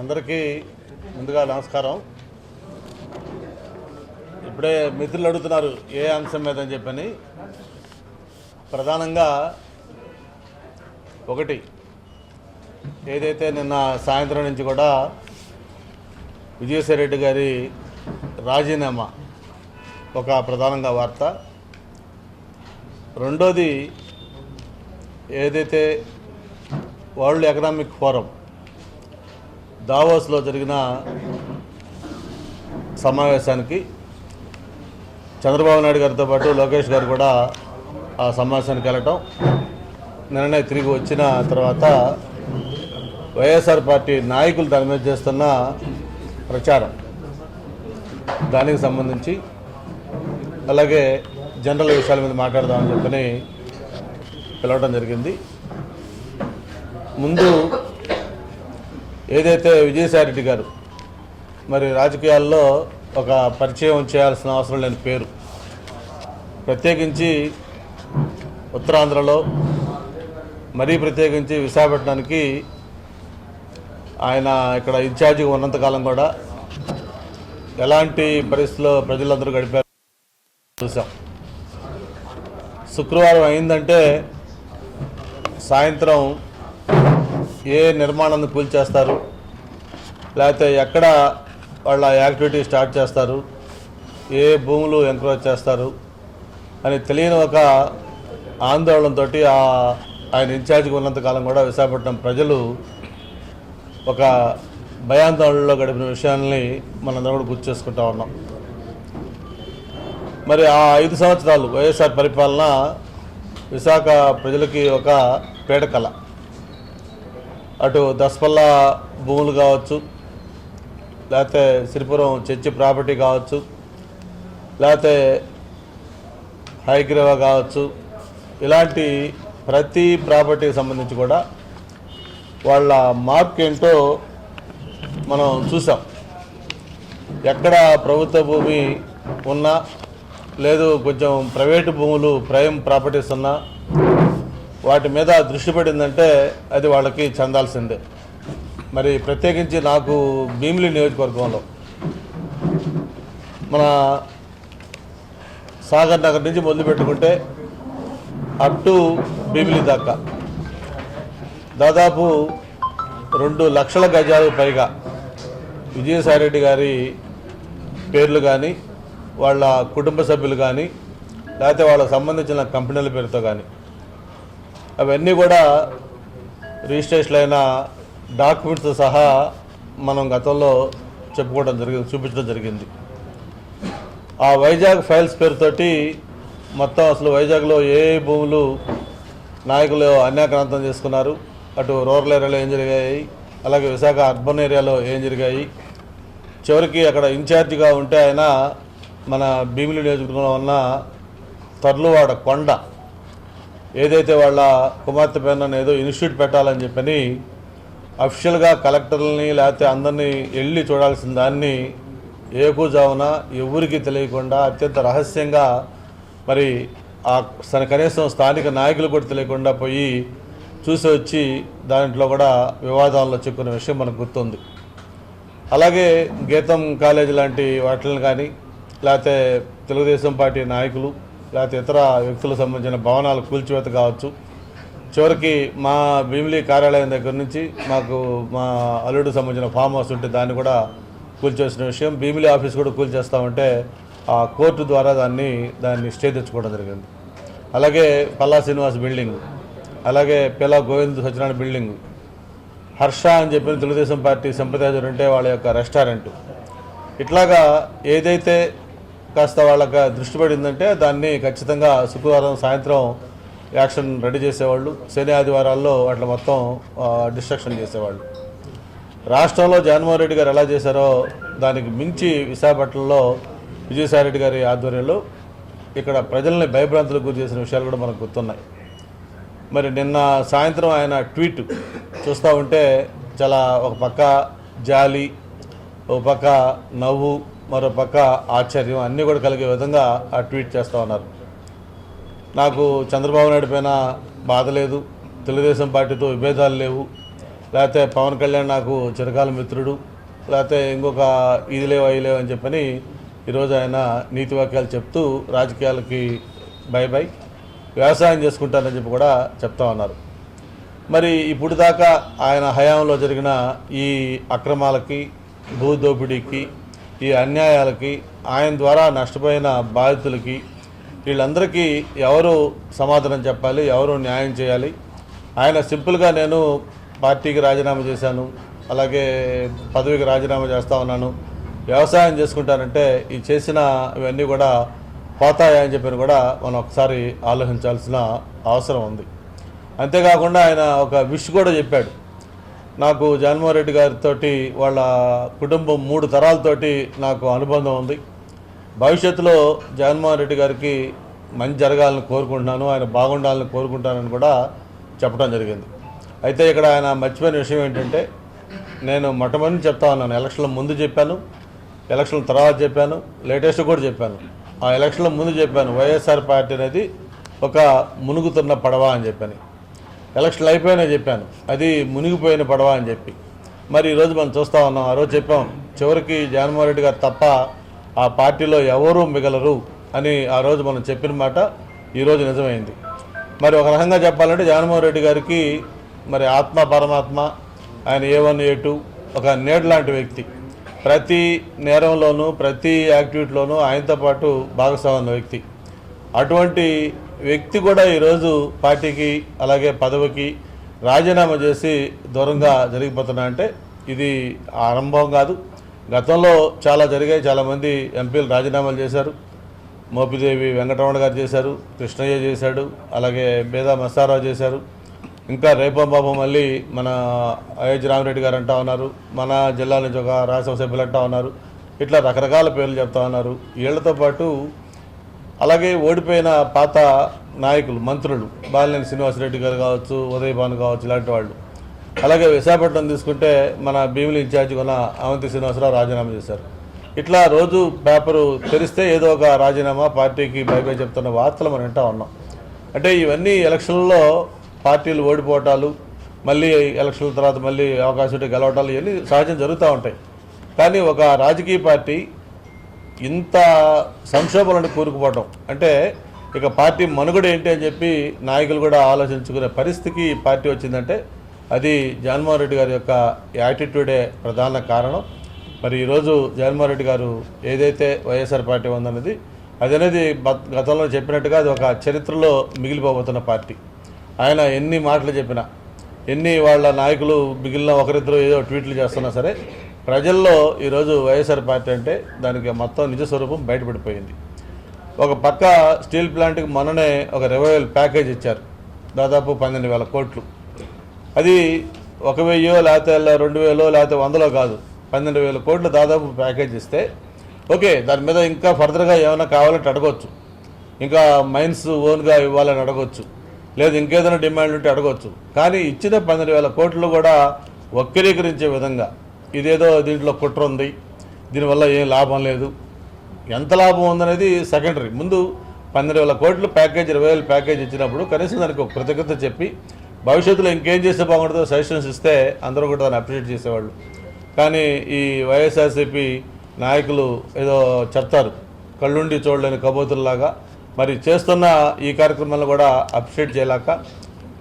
అందరికీ ముందుగా నమస్కారం. ఇప్పుడే మిత్రులు అడుగుతున్నారు ఏ అంశం మీద అని చెప్పని. ప్రధానంగా ఒకటి ఏదైతే నిన్న సాయంత్రం నుంచి కూడా విజయసాయి రెడ్డి గారి రాజీనామా ఒక ప్రధానంగా వార్త. రెండోది ఏదైతే వరల్డ్ ఎకనామిక్ ఫోరం దావోస్లో జరిగిన సమావేశానికి చంద్రబాబు నాయుడు గారితో పాటు లోకేష్ గారు కూడా ఆ సమావేశానికి వెళ్ళటం నిన్ననే తిరిగి వచ్చిన తర్వాత వైఎస్ఆర్ పార్టీ నాయకులు దాని మీద చేస్తున్న ప్రచారం. దానికి సంబంధించి అలాగే జనరల్ విషయాల మీద మాట్లాడదామని చెప్పని పిలవడం జరిగింది. ముందు ఏదైతే విజయసాయిరెడ్డి గారు మరి రాజకీయాల్లో ఒక పరిచయం చేయాల్సిన అవసరం లేని పేరు ప్రత్యేకించి ఉత్తరాంధ్రలో మరీ ప్రత్యేకించి విశాఖపట్నానికి ఆయన ఇక్కడ ఇన్ఛార్జిగా ఉన్నంతకాలం కూడా ఎలాంటి పరిస్థితుల్లో ప్రజలందరూ గడిపారు చూసాం శుక్రవారం అయిందంటే సాయంత్రం ఏ నిర్మాణాన్ని కూల్చేస్తారు లేకపోతే ఎక్కడ వాళ్ళ యాక్టివిటీ స్టార్ట్ చేస్తారు? ఏ భూములు ఎంక్రోచ్ చేస్తారు? అని తెలియని ఒక ఆందోళనతో ఆయన ఇన్ఛార్జ్గా ఉన్నంతకాలం కూడా విశాఖపట్నం ప్రజలు ఒక భయాందోళనలో గడిపిన విషయాల్ని మనందరం కూడా గుర్తు చేసుకుంటా ఉన్నాం. మరి ఆ ఐదు సంవత్సరాలు వైఎస్ఆర్ పరిపాలన విశాఖ ప్రజలకి ఒక పీడకల. అటు దసపల్ల భూములు కావచ్చు లేకపోతే సిరిపురం చర్చి ప్రాపర్టీ కావచ్చు లేకపోతే హైగ్రీవా కావచ్చు ఇలాంటి ప్రతి ప్రాపర్టీకి సంబంధించి కూడా వాళ్ళ మార్క్ ఏంటో మనం చూసాం. ఎక్కడ ప్రభుత్వ భూమి ఉన్నా లేదు కొంచెం ప్రైవేటు భూములు ప్రైమ్ ప్రాపర్టీస్ ఉన్నా వాటి మీద దృష్టి పడిందంటే అది వాళ్ళకి చెందాల్సిందే. మరి ప్రత్యేకించి నాకు భీమిలి నియోజకవర్గంలో మన సాగర్ నగర్ నుంచి మొదలు పెట్టుకుంటే అప్ టు భీమిలి దాకా. దాదాపు రెండు లక్షల గజాలు పైగా విజయసాయిరెడ్డి గారి పేర్లు కానీ వాళ్ళ కుటుంబ సభ్యులు కానీ లేకపోతే వాళ్ళకి సంబంధించిన కంపెనీల పేరుతో కానీ అవన్నీ కూడా రిజిస్ట్రేషన్ అయిన డాక్యుమెంట్స్ సహా మనం గతంలో చెప్పుకోవడం జరిగింది చూపించడం జరిగింది. ఆ వైజాగ్ ఫైల్స్ పేరుతోటి మొత్తం అసలు వైజాగ్లో ఏ భూములు నాయకులు అన్యాక్రాంతం చేసుకున్నారు అటు రూరల్ ఏరియాలో ఏం జరిగాయి అలాగే విశాఖ అర్బన్ ఏరియాలో ఏం జరిగాయి. చివరికి అక్కడ ఇన్ఛార్జిగా ఉంటే ఆయన మన భీమిలి నియోజకవర్గంలో ఉన్న తర్లువాడ కొండ ఏదైతే వాళ్ళ కుమార్తె పైన ఏదో ఇన్స్టిట్యూట్ పెట్టాలని చెప్పని అఫిషియల్గా కలెక్టర్లని లేకపోతే అందరినీ వెళ్ళి చూడాల్సిన దాన్ని ఏకూజావున ఎవరికి తెలియకుండా అత్యంత రహస్యంగా మరి ఆ కనీసం స్థానిక నాయకులు కూడా తెలియకుండా పోయి చూసి వచ్చి దాంట్లో కూడా వివాదాల్లో చిక్కున్న విషయం మనకు గుర్తుంది. అలాగే గీతం కాలేజ్ లాంటి వాటిని కానీ లేకపోతే తెలుగుదేశం పార్టీ నాయకులు లేకపోతే ఇతర వ్యక్తులకు సంబంధించిన భవనాలు కూల్చివేత కావచ్చు. చివరికి మా భీమిలీ కార్యాలయం దగ్గర నుంచి మాకు మా అల్లుడు సంబంధించిన ఫామ్ హౌస్ ఉంటే దాన్ని కూడా కూల్చేసిన విషయం. భీమిలీ ఆఫీస్ కూడా కూల్చేస్తామంటే ఆ కోర్టు ద్వారా దాన్ని దాన్ని స్టే తెచ్చుకోవడం జరిగింది. అలాగే పల్లా శ్రీనివాస్ బిల్డింగ్ అలాగే పిల్ల గోవింద్ సత్యనారాయణ బిల్డింగ్ హర్ష అని చెప్పిన తెలుగుదేశం పార్టీ సంప్రదాయాలు ఉంటే వాళ్ళ యొక్క రెస్టారెంట్. ఇట్లాగా ఏదైతే కాస్త వాళ్ళకి దృష్టి పడిందంటే దాన్ని ఖచ్చితంగా శుక్రవారం సాయంత్రం యాక్షన్ రెడీ చేసేవాళ్ళు. శని ఆదివారాల్లో అట్లా మొత్తం డిస్ట్రక్షన్ చేసేవాళ్ళు. రాష్ట్రంలో జగన్మోహన్ రెడ్డి గారు ఎలా చేశారో దానికి మించి విశాఖపట్నంలో విజయసాయిరెడ్డి గారి ఆధ్వర్యంలో ఇక్కడ ప్రజల్ని భయభ్రాంతులకు గురి చేసిన విషయాలు కూడా మనకు గుర్తున్నాయి. మరి నిన్న సాయంత్రం ఆయన ట్వీట్ చూస్తూ ఉంటే చాలా ఒక పక్క జాలి ఒక పక్క నవ్వు మరో పక్క ఆశ్చర్యం అన్నీ కూడా కలిగే విధంగా ఆ ట్వీట్ చేస్తూ ఉన్నారు. నాకు చంద్రబాబు నాయుడు పైన బాధ లేదు. తెలుగుదేశం పార్టీతో విభేదాలు లేవు. లేకపోతే పవన్ కళ్యాణ్ నాకు చిరకాల మిత్రుడు. లేకపోతే ఇంకొక ఇదిలేవు లేవు అని చెప్పని ఈరోజు ఆయన నీతి వాక్యాలు చెప్తూ రాజకీయాలకి బై బై వ్యవసాయం చేసుకుంటానని చెప్పి కూడా చెప్తా ఉన్నారు. మరి ఇప్పుడు దాకా ఆయన హయాంలో జరిగిన ఈ అక్రమాలకి భూ దోపిడీకి ఈ అన్యాయాలకి ఆయన ద్వారా నష్టపోయిన బాధితులకి వీళ్ళందరికీ ఎవరు సమాధానం చెప్పాలి ఎవరు న్యాయం చేయాలి? ఆయన సింపుల్గా నేను పార్టీకి రాజీనామా చేశాను అలాగే పదవికి రాజీనామా చేస్తా ఉన్నాను. వ్యవసాయం చేసుకుంటానంటే ఈ చేసిన ఇవన్నీ కూడా పోతాయని చెప్పి కూడా మనం ఒకసారి ఆలోచించాల్సిన అవసరం ఉంది. అంతేకాకుండా ఆయన ఒక విష్ కూడా చెప్పాడు. నాకు జగన్మోహన్ రెడ్డి గారితో వాళ్ళ కుటుంబం మూడు తరాలతోటి నాకు అనుబంధం ఉంది. భవిష్యత్తులో జగన్మోహన్ రెడ్డి గారికి మంచి జరగాలని కోరుకుంటున్నాను ఆయన బాగుండాలని కోరుకుంటానని కూడా చెప్పడం జరిగింది. అయితే ఇక్కడ ఆయన మర్చిపోయిన విషయం ఏంటంటే నేను మొట్టమొదటి చెప్తా ఉన్నాను ఎలక్షన్ల ముందు చెప్పాను ఎలక్షన్ల తర్వాత చెప్పాను లేటెస్ట్ కూడా చెప్పాను. ఆ ఎలక్షన్ల ముందు చెప్పాను వైఎస్ఆర్ పార్టీ అనేది ఒక మునుగుతున్న పడవ అని చెప్పాను. ఎలక్షన్లు అయిపోయినా చెప్పాను. అది మునిగిపోయిన పడవ అని చెప్పి. మరి ఈరోజు మనం చూస్తూ ఉన్నాం. ఆ రోజు చెప్పాం చివరికి జగన్మోహన్ రెడ్డి గారు తప్ప ఆ పార్టీలో ఎవరూ మిగలరు అని ఆ రోజు మనం చెప్పిన మాట ఈరోజు నిజమైంది. మరి ఒక రకంగా చెప్పాలంటే జగన్మోహన్ రెడ్డి గారికి మరి ఆత్మ పరమాత్మ ఆయన ఏ వన్ ఏ టూ ఒక నేడ్ లాంటి వ్యక్తి. ప్రతి నేరంలోనూ ప్రతి యాక్టివిటీలోనూ ఆయనతో పాటు భాగస్వామ్య వ్యక్తి. అటువంటి వ్యక్తి కూడా ఈరోజు పార్టీకి అలాగే పదవికి రాజీనామా చేసి దూరంగా జరిగిపోతున్నా అంటే ఇది ఆరంభం కాదు. గతంలో చాలా జరిగాయి. చాలామంది ఎంపీలు రాజీనామాలు చేశారు. మోపిదేవి వెంకటరమణ గారు చేశారు. కృష్ణయ్య చేశాడు. అలాగే బేదా మస్తారావు చేశారు. ఇంకా రేపంబాబు మళ్ళీ మన అయోధ్య రామిరెడ్డి గారు అంటా ఉన్నారు. మన జిల్లా నుంచి ఒక రాజ్యసభ సభ్యులు అంటా ఉన్నారు. ఇట్లా రకరకాల పేర్లు చెప్తా ఉన్నారు. వీళ్ళతో పాటు అలాగే ఓడిపోయిన పాత నాయకులు మంత్రులు బాలినేని శ్రీనివాసరెడ్డి గారు కావచ్చు ఉదయ్ కావచ్చు ఇలాంటి వాళ్ళు. అలాగే విశాఖపట్నం తీసుకుంటే మన భీమిలి ఇన్ఛార్జ్ కొన్న అవంతి శ్రీనివాసరావు రాజీనామా చేశారు. ఇట్లా రోజు పేపరు తెరిస్తే ఏదో ఒక రాజీనామా పార్టీకి బై చెప్తున్న వార్తలు మనం వింటా ఉన్నాం. అంటే ఇవన్నీ ఎలక్షన్లలో పార్టీలు ఓడిపోవటాలు మళ్ళీ ఎలక్షన్ల తర్వాత మళ్ళీ అవకాశం ఉంటే గెలవటాలు ఇవన్నీ సహజం జరుగుతూ ఉంటాయి. కానీ ఒక రాజకీయ పార్టీ ఇంత సంక్షోభాలను కూరుకుపోవటం. అంటే ఇక పార్టీ మనుగడ ఏంటి అని చెప్పి నాయకులు కూడా ఆలోచించుకునే పరిస్థితికి ఈ పార్టీ వచ్చిందంటే అది జగన్మోహన్ రెడ్డి గారి యొక్క యాటిట్యూడే ప్రధాన కారణం. మరి ఈరోజు జగన్మోహన్ రెడ్డి గారు ఏదైతే వైఎస్ఆర్ పార్టీ ఉందన్నది అది అనేది గతంలో చెప్పినట్టుగా అది ఒక చరిత్రలో మిగిలిపోబోతున్న పార్టీ. ఆయన ఎన్ని మాటలు చెప్పినా ఎన్ని వాళ్ళ నాయకులు మిగిలిన ఒకరిద్దరు ఏదో ట్వీట్లు చేస్తున్నా సరే ప్రజల్లో ఈరోజు వైఎస్ఆర్ పార్టీ అంటే దానికి మొత్తం నిజ స్వరూపం బయటపడిపోయింది. ఒక పక్క స్టీల్ ప్లాంట్కి మొన్ననే ఒక రివైవల్ ప్యాకేజ్ ఇచ్చారు. దాదాపు పన్నెండు వేల కోట్లు. అది ఒక వెయ్యో లేకపోతే రెండు వేలో లేకపోతే వందలో కాదు. పన్నెండు వేల కోట్లు దాదాపు ప్యాకేజ్ ఇస్తే ఓకే దాని మీద ఇంకా ఫర్దర్గా ఏమైనా కావాలంటే అడగవచ్చు ఇంకా మైన్స్ ఓన్గా ఇవ్వాలని అడగవచ్చు లేదు ఇంకేదైనా డిమాండ్ ఉంటే అడగవచ్చు కానీ ఇచ్చిన పన్నెండు వేల కోట్లు కూడా వక్రీకరించే విధంగా ఇదేదో దీంట్లో కుట్ర ఉంది. దీనివల్ల ఏం లాభం లేదు. ఎంత లాభం ఉందనేది సెకండరీ ముందు పన్నెండు వేల కోట్లు ప్యాకేజ్ ఇరవై వేల ప్యాకేజ్ ఇచ్చినప్పుడు కనీసం దానికి ఒక కృతజ్ఞత చెప్పి భవిష్యత్తులో ఇంకేం చేస్తే బాగుంటుందో సజెషన్స్ ఇస్తే అందరూ కూడా దాన్ని అప్రిషియేట్ చేసేవాళ్ళు. కానీ ఈ వైఎస్ఆర్సీపీ నాయకులు ఏదో చెప్తారు కళ్ళుండి చూడలేని కబోతుల్లాగా. మరి చేస్తున్న ఈ కార్యక్రమాలను కూడా అప్రిషియేట్ చేయలేక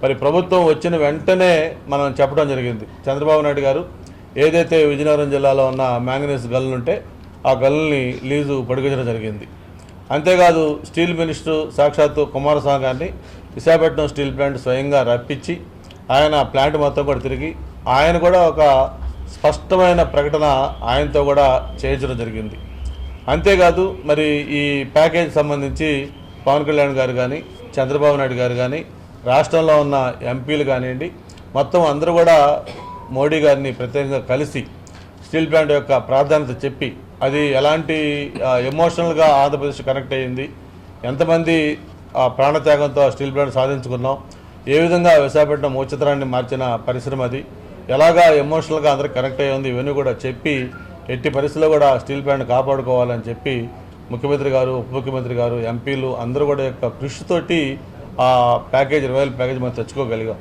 మరి ప్రభుత్వం వచ్చిన వెంటనే మనం చెప్పడం జరిగింది. చంద్రబాబు నాయుడు గారు ఏదైతే విజయనగరం జిల్లాలో ఉన్న మ్యాంగనీస్ గల్లు ఉంటే ఆ గల్లుని లీజు పడిగించడం జరిగింది. అంతేకాదు స్టీల్ మినిస్టర్ సాక్షాత్తు కుమారస్వామి గారిని విశాఖపట్నం స్టీల్ ప్లాంట్ స్వయంగా రప్పించి ఆయన ప్లాంట్ మొత్తం కూడా తిరిగి ఆయన కూడా ఒక స్పష్టమైన ప్రకటన ఆయనతో కూడా చేయించడం జరిగింది. అంతేకాదు మరి ఈ ప్యాకేజ్ సంబంధించి పవన్ కళ్యాణ్ గారు కానీ చంద్రబాబు నాయుడు గారు కానీ రాష్ట్రంలో ఉన్న ఎంపీలు కానివ్వండి మొత్తం అందరూ కూడా మోడీ గారిని ప్రత్యేకంగా కలిసి స్టీల్ ప్లాంట్ యొక్క ప్రాధాన్యత చెప్పి అది ఎలాంటి ఎమోషనల్గా ఆంధ్రప్రదేశ్ కనెక్ట్ అయ్యింది ఎంతమంది ఆ ప్రాణత్యాగంతో ఆ స్టీల్ ప్లాంట్ సాధించుకున్నాం ఏ విధంగా విశాఖపట్నం ఉచితరాన్ని మార్చిన పరిశ్రమ అది ఎలాగా ఎమోషనల్గా అందరికి కనెక్ట్ అయ్యింది ఇవన్నీ కూడా చెప్పి ఎట్టి పరిస్థితుల్లో కూడా స్టీల్ ప్లాంట్ కాపాడుకోవాలని చెప్పి ముఖ్యమంత్రి గారు ఉప ముఖ్యమంత్రి గారు ఎంపీలు అందరూ కూడా యొక్క కృషితోటి ఆ ప్యాకేజ్ ఇరవై ప్యాకేజ్ మనం తెచ్చుకోగలిగాం.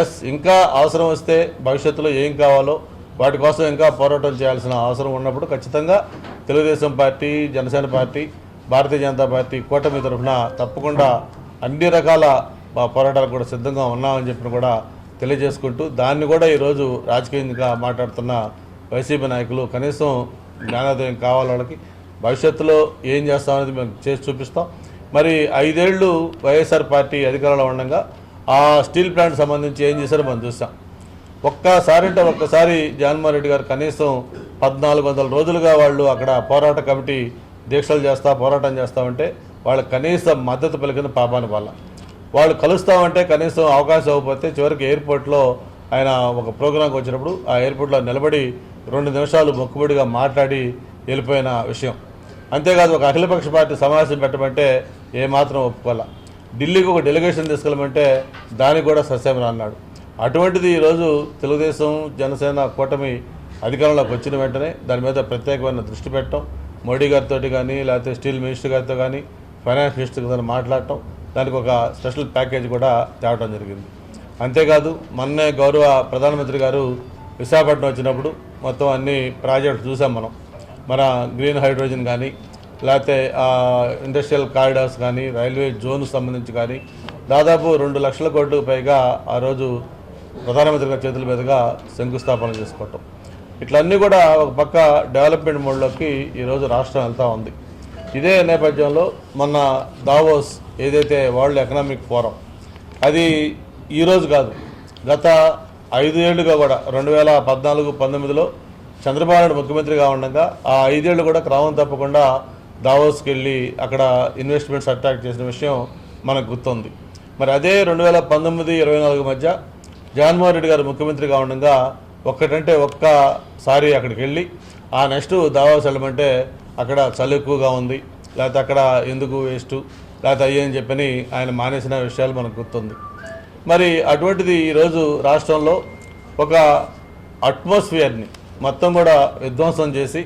ఎస్ ఇంకా అవసరం వస్తే భవిష్యత్తులో ఏం కావాలో వాటి కోసం ఇంకా పోరాటం చేయాల్సిన అవసరం ఉన్నప్పుడు ఖచ్చితంగా Telugu Desam party Janasena party Bharatiya Janata party కూటమి తరఫున తప్పకుండా అన్ని రకాల పోరాటాలు కూడా సిద్ధంగా ఉన్నామని చెప్పిన కూడా తెలియజేసుకుంటూ దాన్ని కూడా ఈరోజు రాజకీయంగా మాట్లాడుతున్న వైసీపీ నాయకులు కనీసం జ్ఞానోదయం కావాలి వాళ్ళకి. భవిష్యత్తులో ఏం చేస్తామనేది మేము చేసి చూపిస్తాం. మరి ఐదేళ్ళు వైఎస్ఆర్ పార్టీ అధికారంలో ఉండగా ఆ స్టీల్ ప్లాంట్ సంబంధించి ఏం చేశారో మనం చూస్తాం. ఒక్కసారి అంటే ఒక్కసారి జగన్మోహన్ రెడ్డి గారు కనీసం పద్నాలుగు వందల రోజులుగా వాళ్ళు అక్కడ పోరాట కమిటీ దీక్షలు చేస్తా పోరాటం చేస్తామంటే వాళ్ళు కనీస మద్దతు పలికిన పాపాని వల్ల వాళ్ళు కలుస్తామంటే కనీసం అవకాశం అవ్వకపోతే చివరికి ఎయిర్పోర్ట్లో ఆయన ఒక ప్రోగ్రాంకి వచ్చినప్పుడు ఆ ఎయిర్పోర్ట్లో నిలబడి రెండు నిమిషాలు మొక్కుబడిగా మాట్లాడి వెళ్ళిపోయిన విషయం. అంతేకాదు ఒక అఖిలపక్ష పార్టీ సమావేశం పెట్టమంటే ఏమాత్రం ఒప్పుకోలే ఢిల్లీకి ఒక డెలిగేషన్ తీసుకెళ్ళమంటే దానికి కూడా సస్యమని అన్నాడు. అటువంటిది ఈరోజు తెలుగుదేశం జనసేన కూటమి అధికారంలోకి వచ్చిన వెంటనే దాని మీద ప్రత్యేకమైన దృష్టి పెట్టడం మోడీ గారితో కానీ లేకపోతే స్టీల్ మినిస్టర్ గారితో కానీ ఫైనాన్స్ మినిస్టర్ గారితో మాట్లాడటం దానికి ఒక స్పెషల్ ప్యాకేజ్ కూడా తేవడం జరిగింది. అంతేకాదు మొన్నే గౌరవ ప్రధానమంత్రి గారు విశాఖపట్నం వచ్చినప్పుడు మొత్తం అన్ని ప్రాజెక్టులు చూసాం మనం. మన గ్రీన్ హైడ్రోజన్ కానీ లేకపోతే ఇండస్ట్రియల్ కారిడార్స్ కానీ రైల్వే జోన్ సంబంధించి కానీ దాదాపు రెండు లక్షల కోట్లకు పైగా ఆ రోజు ప్రధానమంత్రి గారి చేతుల మీదుగా శంకుస్థాపన చేసుకోవటం ఇట్లన్నీ కూడా ఒక పక్క డెవలప్మెంట్ మోడ్లోకి ఈరోజు రాష్ట్రం వెళ్తూ ఉంది. ఇదే నేపథ్యంలో మొన్న దావోస్ ఏదైతే వరల్డ్ ఎకనామిక్ ఫోరం అది ఈరోజు కాదు గత ఐదు ఏళ్ళుగా కూడా రెండు వేల పద్నాలుగు పంతొమ్మిదిలో చంద్రబాబు నాయుడు ముఖ్యమంత్రిగా ఉండగా ఆ ఐదేళ్ళు కూడా క్రమం తప్పకుండా దావోస్కి వెళ్ళి అక్కడ ఇన్వెస్ట్మెంట్స్ అట్రాక్ట్ చేసిన విషయం మనకు గుర్తుంది. మరి అదే రెండు వేల పంతొమ్మిది ఇరవై నాలుగు మధ్య జగన్మోహన్ రెడ్డి గారు ముఖ్యమంత్రిగా ఉండగా ఒక్కటంటే ఒక్కసారి అక్కడికి వెళ్ళి ఆ నెక్స్ట్ దావాస్ వెళ్ళమంటే అక్కడ చలి ఎక్కువగా ఉంది లేకపోతే అక్కడ ఎందుకు వేస్ట్ లేకపోతే అయ్యని చెప్పని ఆయన మానేసిన విషయాలు మనకు గుర్తుంది. మరి అటువంటిది ఈరోజు రాష్ట్రంలో ఒక అట్మాస్ఫియర్ని మొత్తం కూడా విధ్వంసం చేసి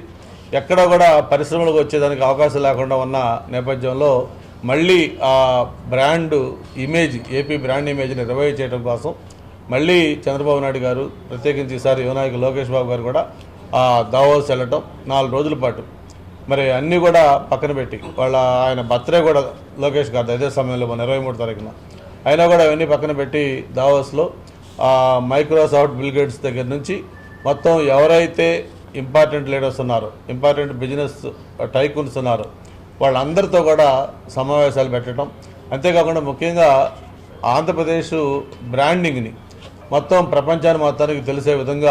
ఎక్కడ కూడా పరిశ్రమలకు వచ్చేదానికి అవకాశం లేకుండా ఉన్న నేపథ్యంలో మళ్ళీ ఆ బ్రాండ్ ఇమేజ్ ఏపీ బ్రాండ్ ఇమేజ్ని రివైవ్ చేయడం కోసం మళ్ళీ చంద్రబాబు నాయుడు గారు ప్రత్యేకించి ఈసారి యువనాయకు లోకేష్ బాబు గారు కూడా ఆ దావోస్ వెళ్ళటం నాలుగు రోజుల పాటు. మరి అన్నీ కూడా పక్కన పెట్టి వాళ్ళ ఆయన బర్త్డే కూడా లోకేష్ గారు అదే సమయంలో మన ఇరవై మూడు తారీఖున. అయినా కూడా అవన్నీ పక్కన పెట్టి దావోస్లో మైక్రోసాఫ్ట్ బిల్గేట్స్ దగ్గర నుంచి మొత్తం ఎవరైతే ఇంపార్టెంట్ లీడర్స్ ఉన్నారు ఇంపార్టెంట్ బిజినెస్ టైకూన్స్ ఉన్నారు. వాళ్ళందరితో కూడా సమావేశాలు పెట్టడం అంతేకాకుండా ముఖ్యంగా ఆంధ్రప్రదేశ్ బ్రాండింగ్ని మొత్తం ప్రపంచాన్ని మొత్తానికి తెలిసే విధంగా